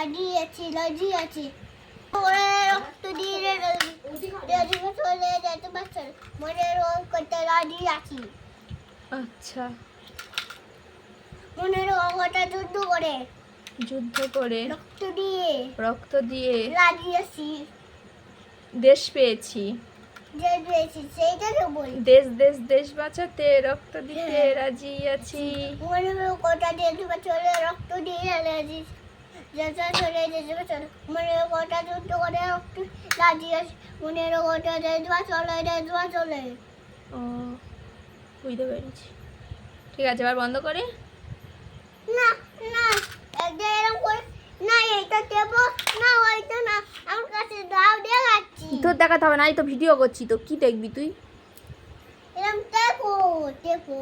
রাজি আছি রাজি রক্ত দিয়ে চলে যেতে পারছে মনে রকমটা রাজি আছি। আচ্ছা। মনে রকমটা যুদ্ধ করে। যুদ্ধ করে। রক্ত দিয়ে। রক্ত দিয়ে। আছি দেশ পেয়েছি। দেশ দেশ দেশ বাঁচাতে রক্ত দিতে রাজি আছি। মনে কথা দিয়ে চলে রক্ত দিয়ে রাজি যেটা চলে যেতে চলে। কথা যুদ্ধ করে রক্ত রাজি আছে। মনের কথা দেওয়া চলে দেওয়া চলে। ও বুঝতে পেরেছি। ঠিক আছে এবার বন্ধ করে? না না এরকম করে না এইটা দেবো না ওইটা না। আমার কাছে দাও তোর দেখাতে হবে না এই তো ভিডিও করছি তো কি দেখবি তুই? এরকম দেখো দেখো।